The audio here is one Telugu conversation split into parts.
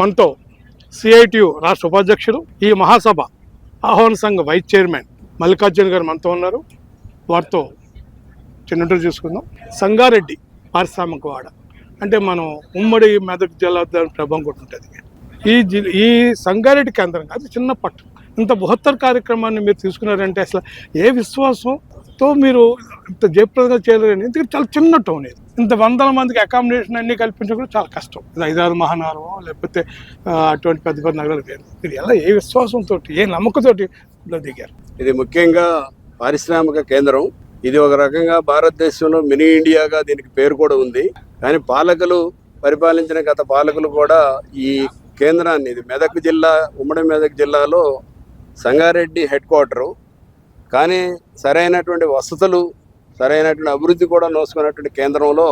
మనతో సిఐటియు రాష్ట్ర ఉపాధ్యక్షులు ఈ మహాసభ ఆహ్వాన సంఘ వైస్ చైర్మన్ మల్లికార్జున గారు మనతో ఉన్నారు. వారితో చిన్నట్టు చూసుకుందాం సంగారెడ్డి పారిశ్రామికవాడ అంటే మనం ఉమ్మడి మెదక్ జిల్లా ప్రభావం కూడా ఉంటుంది. ఈ ఈ సంగారెడ్డి కేంద్రం అది చిన్న పట్టణం ఇంత బృహత్తర కార్యక్రమాన్ని మీరు తీసుకున్నారంటే అసలు ఏ విశ్వాసంతో మీరు ఇంత జయప్రదంగా చేయలేరని? ఎందుకంటే చాలా చిన్న టౌన్ ఇది. ఇంత వందల మందికి అకామిడేషన్ అన్ని కల్పించడం చాలా కష్టం. ఇది ఐదారు మహానగరం లేకపోతే అటువంటి పెద్ద పెద్ద నగరాలు లేదు మీరు ఎలా ఏ విశ్వాసంతో ఏ నమ్మకంతో దిగారు? ఇది ముఖ్యంగా పారిశ్రామిక కేంద్రం. ఇది ఒక రకంగా భారతదేశంలో మినీ ఇండియాగా దీనికి పేరు కూడా ఉంది. కానీ పాలకులు పరిపాలించిన గత పాలకులు కూడా ఈ కేంద్రాన్ని ఇది మెదక్ జిల్లా ఉమ్మడి మెదక్ జిల్లాలో సంగారెడ్డి హెడ్ క్వార్టరు. కానీ సరైనటువంటి వసతులు సరైనటువంటి అభివృద్ధి కూడా నోసుకున్నటువంటి కేంద్రంలో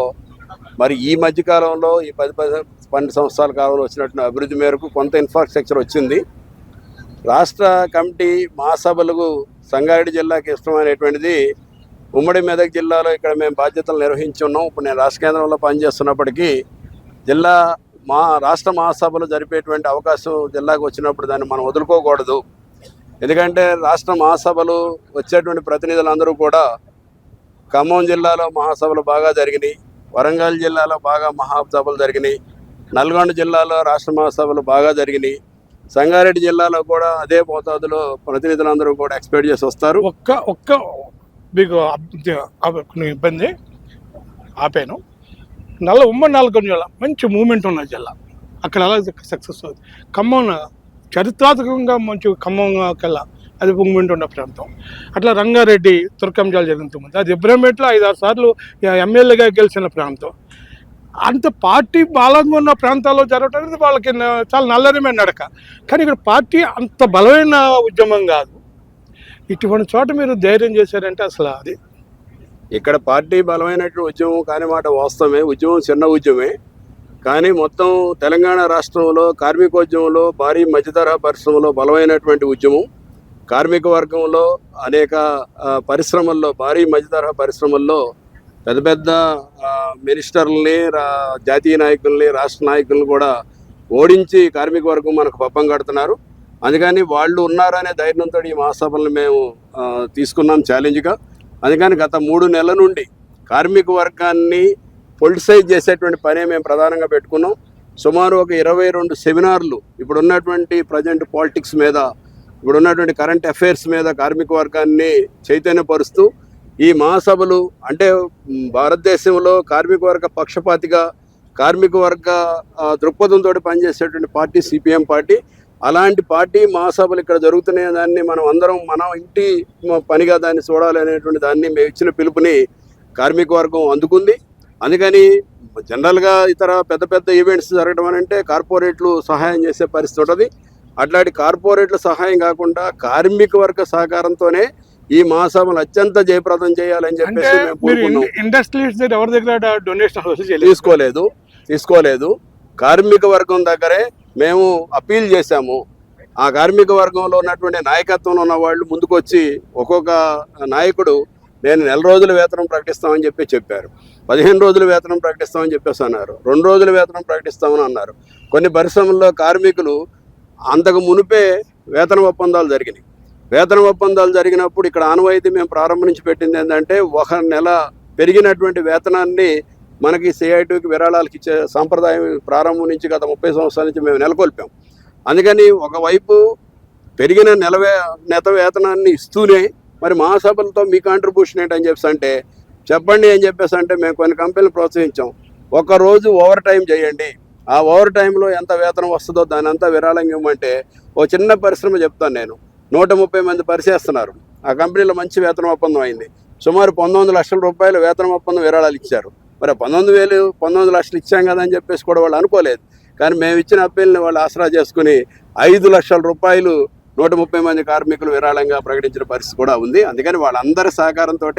మరి ఈ మధ్యకాలంలో ఈ పది పది పన్నెండు సంవత్సరాల కాలంలో వచ్చినటువంటి అభివృద్ధి మేరకు కొంత ఇన్ఫ్రాస్ట్రక్చర్ వచ్చింది. రాష్ట్ర కమిటీ మహాసభలకు సంగారెడ్డి జిల్లాకి ఇష్టమైనటువంటిది ఉమ్మడి మెదక్ జిల్లాలో ఇక్కడ మేము బాధ్యతలు నిర్వహించున్నాం ఇప్పుడు నేను రాష్ట్ర కేంద్రంలో పనిచేస్తున్నప్పటికీ జిల్లా మా రాష్ట్ర మహాసభలు జరిపేటువంటి అవకాశం జిల్లాకు వచ్చినప్పుడు దాన్ని మనం వదులుకోకూడదు. ఎందుకంటే రాష్ట్ర మహాసభలు వచ్చేటువంటి ప్రతినిధులందరూ కూడా ఖమ్మం జిల్లాలో మహాసభలు బాగా జరిగినాయి. వరంగల్ జిల్లాలో బాగా మహాసభలు జరిగినాయి. నల్గొండ జిల్లాలో రాష్ట్ర మహాసభలు బాగా జరిగినాయి. సంగారెడ్డి జిల్లాలో కూడా అదే మోతాదులో ప్రతినిధులందరూ కూడా ఎక్స్పెక్ట్ చేసి వస్తారు. ఒక్క ఒక్క మీకు ఇబ్బంది ఆపాను. నల్ల ఉమ్మడి నల్గొండ జిల్లా మంచి మూమెంట్ ఉన్న జిల్లా. అక్కడ అలా సక్సెస్ అవుతుంది? ఖమ్మం చరిత్రాత్మకంగా మంచి ఖమ్మం కల్లా అది మూమెంట్ ఉన్న ప్రాంతం. అట్లా రంగారెడ్డి తుర్కంజాలు జరుగుతుంది అది ఇబ్రహంపేటలో ఐదు ఆరు సార్లు ఎమ్మెల్యేగా గెలిచిన ప్రాంతం. అంత పార్టీ బలంగా ఉన్న ప్రాంతాల్లో జరగటం అనేది వాళ్ళకి చాలా నల్లరిమే నడక. కానీ ఇక్కడ పార్టీ అంత బలమైన ఉద్యమం కాదు. ఇటువంటి చోట మీరు ధైర్యం చేశారంటే అసలు అది. ఇక్కడ పార్టీ బలమైనటువంటి ఉద్యమం కాని మాట వాస్తవమే. ఉద్యమం చిన్న ఉద్యమే. కానీ మొత్తం తెలంగాణ రాష్ట్రంలో కార్మికోద్యమంలో భారీ మధ్యతరహా పరిశ్రమలో బలమైనటువంటి ఉద్యమం. కార్మిక వర్గంలో అనేక పరిశ్రమల్లో భారీ మధ్యతరహా పరిశ్రమల్లో పెద్ద పెద్ద మినిస్టర్లని రా- జాతీయ నాయకుల్ని రాష్ట్ర నాయకులను కూడా ఓడించి కార్మిక వర్గం మనకు పప్పం కడుతున్నారు. అందుకని వాళ్ళు ఉన్నారనే ధైర్యంతో ఈ మహాసభలను మేము తీసుకున్నాం ఛాలెంజ్గా అందుకని గత మూడు నెలల నుండి కార్మిక వర్గాన్ని పొలిటిసైజ్ చేసేటువంటి పనే మేము ప్రధానంగా పెట్టుకున్నాం. సుమారు ఒక ఇరవై రెండు సెమినార్లు ఇప్పుడు ఉన్నటువంటి ప్రజెంట్ పాలిటిక్స్ మీద ఇప్పుడు ఉన్నటువంటి కరెంట్ అఫైర్స్ మీద కార్మిక వర్గాన్ని చైతన్యపరుస్తూ ఈ మహాసభలు అంటే భారతదేశంలో కార్మిక వర్గ పక్షపాతిగా కార్మిక వర్గ దృక్పథంతో పనిచేసేటువంటి పార్టీ సిపిఎం పార్టీ. అలాంటి పార్టీ మహాసభలు ఇక్కడ జరుగుతున్నాయి దాన్ని మనం అందరం మనం ఇంటి పనిగా దాన్ని చూడాలి అనేటువంటి దాన్ని మేము ఇచ్చిన పిలుపుని కార్మిక వర్గం అందుకుంది. అందుకని జనరల్గా ఇతర పెద్ద పెద్ద ఈవెంట్స్ జరగడం అని అంటే కార్పొరేట్లు సహాయం చేసే పరిస్థితి ఉంటుంది. అట్లాంటి కార్పొరేట్ల సహాయం కాకుండా కార్మిక వర్గ సహకారంతోనే ఈ మహాసభలు అత్యంత జయప్రదం చేయాలని చెప్పేసి ఎవరి దగ్గర డొనేషన్ తీసుకోలేదు తీసుకోలేదు. కార్మిక వర్గం దగ్గరే మేము అప్పీల్ చేశాము. ఆ కార్మిక వర్గంలో ఉన్నటువంటి నాయకత్వంలో ఉన్న వాళ్ళు ముందుకొచ్చి ఒక్కొక్క నాయకుడు నేను నెల రోజుల వేతనం ప్రకటిస్తామని చెప్పి చెప్పారు. పదిహేను రోజుల వేతనం ప్రకటిస్తామని చెప్పేసి అన్నారు. రెండు రోజుల వేతనం ప్రకటిస్తామని అన్నారు. కొన్ని పరిశ్రమల్లో కార్మికులు అంతకు మునిపే వేతన ఒప్పందాలు జరిగినాయి. వేతన ఒప్పందాలు జరిగినప్పుడు ఇక్కడ ఆనవాయితీ మేము ప్రారంభం నుంచి పెట్టింది ఏంటంటే ఒక నెల పెరిగినటువంటి వేతనాన్ని మనకి సిఐటికి విరాళాలకు ఇచ్చే సాంప్రదాయం ప్రారంభం నుంచి గత ముప్పై సంవత్సరాల నుంచి మేము నెలకొల్పాం. అందుకని ఒకవైపు పెరిగిన నెల వే నెత వేతనాన్ని ఇస్తూనే మరి మహాసభలతో మీ కాంట్రిబ్యూషన్ ఏంటని చెప్పేసి అంటే చెప్పండి అని చెప్పేసి అంటే మేము కొన్ని కంపెనీలు ప్రోత్సహించాం. ఒక రోజు ఓవర్ టైం చేయండి. ఆ ఓవర్ టైంలో ఎంత వేతనం వస్తుందో దాని అంతా విరాళంగా ఇవ్వమంటే ఓ చిన్న పరిశ్రమ చెప్తాను నేను. నూట ముప్పై మంది పరిచేస్తున్నారు. ఆ కంపెనీలో మంచి వేతనం ఒప్పందం అయింది. సుమారు పంతొమ్మిది లక్షల రూపాయలు వేతనం ఒప్పందం విరాళాలు ఇచ్చారు. మరి పంతొమ్మిది వేలు పంతొమ్మిది లక్షలు ఇచ్చాం కదా అని చెప్పేసి కూడా వాళ్ళు అనుకోలేదు. కానీ మేము ఇచ్చిన అప్పీల్ని వాళ్ళు ఆసరా చేసుకుని ఐదు లక్షల రూపాయలు నూట ముప్పై మంది కార్మికులు విరాళంగా ప్రకటించిన పరిస్థితి కూడా ఉంది. అందుకని వాళ్ళందరి సహకారంతో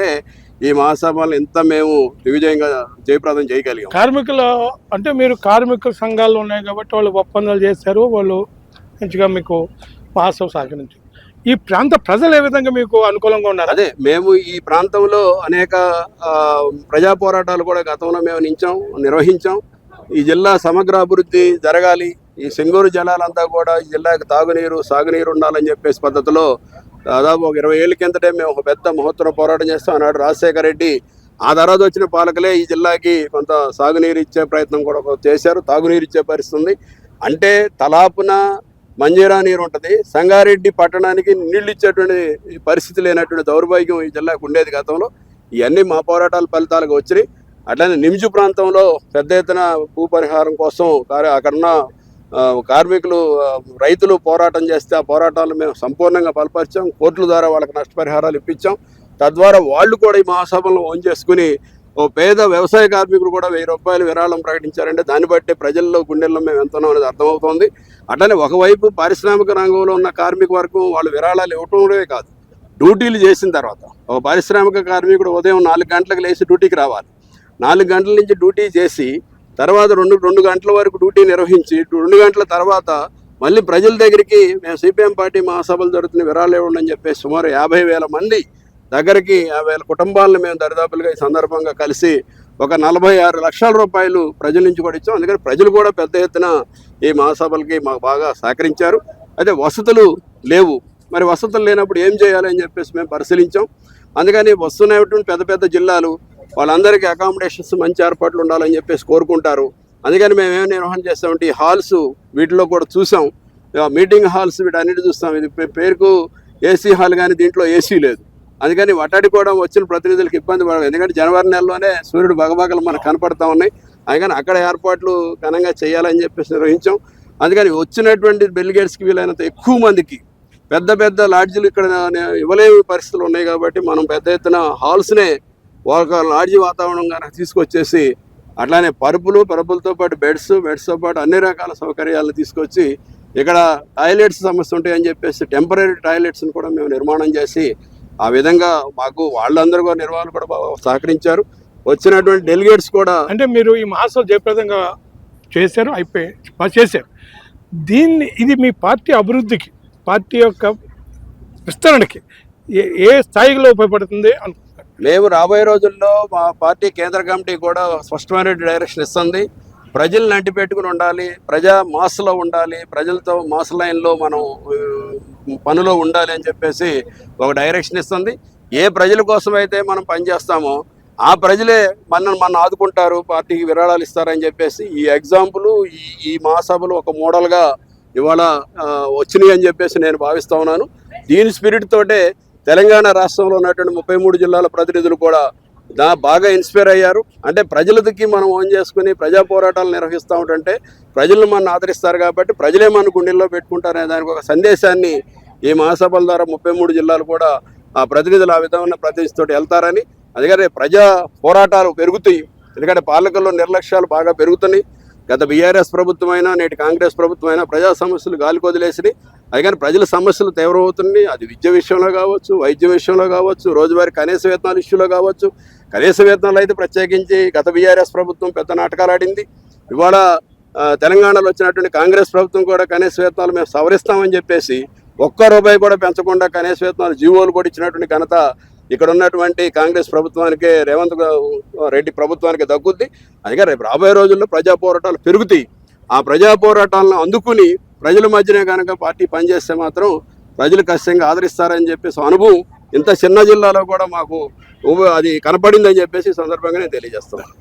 ఈ మహాసభలు ఇంత మేము దిగ్విజయంగా జయప్రదం చేయగలిగాం. కార్మికులు అంటే మీరు కార్మిక సంఘాలు ఉన్నాయి కాబట్టి వాళ్ళు ఒప్పందాలు చేశారు. వాళ్ళు మంచిగా మీకు మహాసభ సహకరించారు. ఈ ప్రాంత ప్రజలు ఏ విధంగా మీకు అనుకూలంగా ఉన్నారు? అదే మేము ఈ ప్రాంతంలో అనేక ప్రజా పోరాటాలు కూడా గతంలో మేము నించాం నిర్వహించాం. ఈ జిల్లా సమగ్ర అభివృద్ధి జరగాలి ఈ సింగూరు జలాలంతా కూడా ఈ జిల్లాకి తాగునీరు సాగునీరు ఉండాలని చెప్పేసి పద్ధతిలో దాదాపు ఒక ఇరవై ఏళ్ళ కిందటే మేము ఒక పెద్ద మహోత్తర పోరాటం చేస్తాం. అన్నాడు రాజశేఖర రెడ్డి ఆ తర్వాత వచ్చిన పాలకులే ఈ జిల్లాకి కొంత సాగునీరు ఇచ్చే ప్రయత్నం కూడా చేశారు. తాగునీరు ఇచ్చే పరిస్థితుంది అంటే తలాపున మంజీరా నీరు ఉంటుంది. సంగారెడ్డి పట్టణానికి నీళ్ళు ఇచ్చేటువంటి పరిస్థితి లేనటువంటి దౌర్భాగ్యం ఈ జిల్లాకు ఉండేది గతంలో. ఇవన్నీ మా పోరాటాల ఫలితాలుగా వచ్చినాయి. అట్లనే నిమ్జు ప్రాంతంలో పెద్ద ఎత్తున భూ పరిహారం కోసం అక్కడున్న కార్మికులు రైతులు పోరాటం చేస్తే ఆ పోరాటాలు మేము సంపూర్ణంగా బలపరిచాం. కోర్టుల ద్వారా వాళ్ళకి నష్టపరిహారాలు ఇప్పించాం. తద్వారా వాళ్ళు కూడా ఈ మహాసభలను ఓన్ చేసుకుని ఓ పేద వ్యవసాయ కార్మికులు కూడా వెయ్యి రూపాయలు విరాళం ప్రకటించారంటే దాన్ని బట్టి ప్రజల్లో గుండెల్లో మేము ఎంతున్నాం అనేది అర్థమవుతోంది. అట్లనే ఒకవైపు పారిశ్రామిక రంగంలో ఉన్న కార్మిక వర్గం వాళ్ళు విరాళాలు ఇవ్వటమే కాదు. డ్యూటీలు చేసిన తర్వాత ఒక పారిశ్రామిక కార్మికుడు ఉదయం నాలుగు గంటలకు లేచి డ్యూటీకి రావాలి. నాలుగు గంటల నుంచి డ్యూటీ చేసి తర్వాత రెండు రెండు గంటల వరకు డ్యూటీ నిర్వహించి రెండు గంటల తర్వాత మళ్ళీ ప్రజల దగ్గరికి మేము సిపిఎం పార్టీ మహాసభలు జరుగుతున్న విరాళాలు ఇవ్వండి అని చెప్పేసి సుమారు యాభై వేల మంది దగ్గరికి యాభై వేల కుటుంబాలను మేము దరిదాపులుగా ఈ సందర్భంగా కలిసి ఒక నలభై ఆరు లక్షల రూపాయలు ప్రజల నుంచి కూడా ఇచ్చాం. అందుకని ప్రజలు కూడా పెద్ద ఎత్తున ఈ మహాసభలకి మాకు బాగా సహకరించారు. అయితే వసతులు లేవు. మరి వసతులు లేనప్పుడు ఏం చేయాలి అని చెప్పేసి మేము పరిశీలించాం. అందుకని వస్తున్నటువంటి పెద్ద పెద్ద జిల్లాలు వాళ్ళందరికీ అకామిడేషన్స్ మంచి ఏర్పాట్లు ఉండాలని చెప్పేసి కోరుకుంటారు. అందుకని మేము ఏం నిర్వహణ చేస్తామంటే ఈ హాల్స్ వీటిలో కూడా చూసాం. మీటింగ్ హాల్స్ వీటన్నిటి చూస్తాం. ఇది పేరుకు ఏసీ హాల్ కానీ దీంట్లో ఏసీ లేదు. అందుకని వటాడి కూడా వచ్చిన ప్రతినిధులకు ఇబ్బంది పడదు ఎందుకంటే జనవరి నెలలోనే సూర్యుడు బగబగలు మనకు కనపడతా ఉన్నాయి. అందుకని అక్కడ ఏర్పాట్లు ఘనంగా చేయాలని చెప్పేసి నిర్వహించాం. అందుకని వచ్చినటువంటి డెలిగేట్స్కి వీలైనంత ఎక్కువ మందికి పెద్ద పెద్ద లాడ్జీలు ఇక్కడ ఇవ్వలేని పరిస్థితులు ఉన్నాయి కాబట్టి మనం పెద్ద ఎత్తున హాల్స్నే ఒక లాడ్జీ వాతావరణం కనుక తీసుకొచ్చేసి అట్లానే పరుపులు పరుపులతో పాటు బెడ్స్ బెడ్స్తో పాటు అన్ని రకాల సౌకర్యాలను తీసుకొచ్చి ఇక్కడ టాయిలెట్స్ సమస్య ఉంటాయని చెప్పేసి టెంపరీ టాయిలెట్స్ని కూడా మేము నిర్మాణం చేసి ఆ విధంగా మాకు వాళ్ళందరూ కూడా నిర్వాహకులు కూడా బాగా సహకరించారు. వచ్చినటువంటి డెలిగేట్స్ కూడా అంటే మీరు ఈ మహాసభ జయప్రదంగా చేశారు అయిపోయి చేశారు. దీన్ని ఇది మీ పార్టీ అభివృద్ధికి పార్టీ యొక్క విస్తరణకి ఏ ఏ స్థాయిలో ఉపయోగపడుతుంది అనుకుంటున్నారు మేము రాబోయే రోజుల్లో మా పార్టీ కేంద్ర కమిటీ కూడా స్పష్టమైన డైరెక్షన్ ఇస్తుంది. ప్రజల్ని అంటి పెట్టుకుని ఉండాలి ప్రజా మాస్లో ఉండాలి ప్రజలతో మాస్ లైన్లో మనం పనిలో ఉండాలి అని చెప్పేసి ఒక డైరెక్షన్ ఇస్తుంది. ఏ ప్రజల కోసం అయితే మనం పనిచేస్తామో ఆ ప్రజలే మనల్ని మన ఆదుకుంటారు పార్టీకి విరాళాలు ఇస్తారని చెప్పేసి ఈ ఎగ్జాంపుల్ ఈ ఈ మహాసభలు ఒక మోడల్గా ఇవాళ వచ్చినాయి అని చెప్పేసి నేను భావిస్తా ఉన్నాను. దీని స్పిరిట్ తోటే తెలంగాణ రాష్ట్రంలో ఉన్నటువంటి ముప్పై మూడు జిల్లాల ప్రతినిధులు కూడా దా బాగా ఇన్స్పైర్ అయ్యారు. అంటే ప్రజలకి మనం ఓన్ చేసుకుని ప్రజా పోరాటాలు నిర్వహిస్తూ ఉంటుంటే ప్రజలు మన ఆదరిస్తారు కాబట్టి ప్రజలే మన గుండెల్లో పెట్టుకుంటారనే దానికి ఒక సందేశాన్ని ఈ మహాసభల ద్వారా ముప్పై మూడు జిల్లాలు కూడా ఆ ప్రతినిధులు ఆ విధమైన ప్రతినిధితో వెళ్తారని. అందుకని ప్రజా పోరాటాలు పెరుగుతాయి. ఎందుకంటే పాలకుల్లో నిర్లక్ష్యాలు బాగా పెరుగుతున్నాయి. గత బీఆర్ఎస్ ప్రభుత్వమైనా నేటి కాంగ్రెస్ ప్రభుత్వమైనా ప్రజా సమస్యలు గాలికొదిలేసినాయి అది కానీ ప్రజల సమస్యలు తీవ్రమవుతున్నాయి. అది విద్య విషయంలో కావచ్చు వైద్య విషయంలో కావచ్చు రోజువారీ కనీస వేతనాల ఇష్యూలో కావచ్చు. కనీస వేతనాలు అయితే ప్రత్యేకించి గత బీఆర్ఎస్ ప్రభుత్వం పెద్ద నాటకాలు ఆడింది. ఇవాళ తెలంగాణలో వచ్చినటువంటి కాంగ్రెస్ ప్రభుత్వం కూడా కనీస వేతనాలు మేము సవరిస్తామని చెప్పేసి ఒక్క రూపాయి కూడా పెంచకుండా కనీస వేతనాలు జీవోలు కూడా ఇచ్చినటువంటి ఘనత ఇక్కడ ఉన్నటువంటి కాంగ్రెస్ ప్రభుత్వానికి రేవంత్ రెడ్డి ప్రభుత్వానికి దక్కుద్ది. అందుకే రేపు రాబోయే రోజుల్లో ప్రజా పోరాటాలు పెరుగుతాయి. ఆ ప్రజా పోరాటాలను అందుకుని ప్రజల మధ్యనే కనుక పార్టీ పనిచేస్తే మాత్రం ప్రజలు ఖచ్చితంగా ఆదరిస్తారని చెప్పేసి అనుభవం. ఇంత చిన్న జిల్లాలో కూడా మాకు అది కనపడిందని చెప్పేసి సందర్భంగానే తెలియజేస్తున్నాను.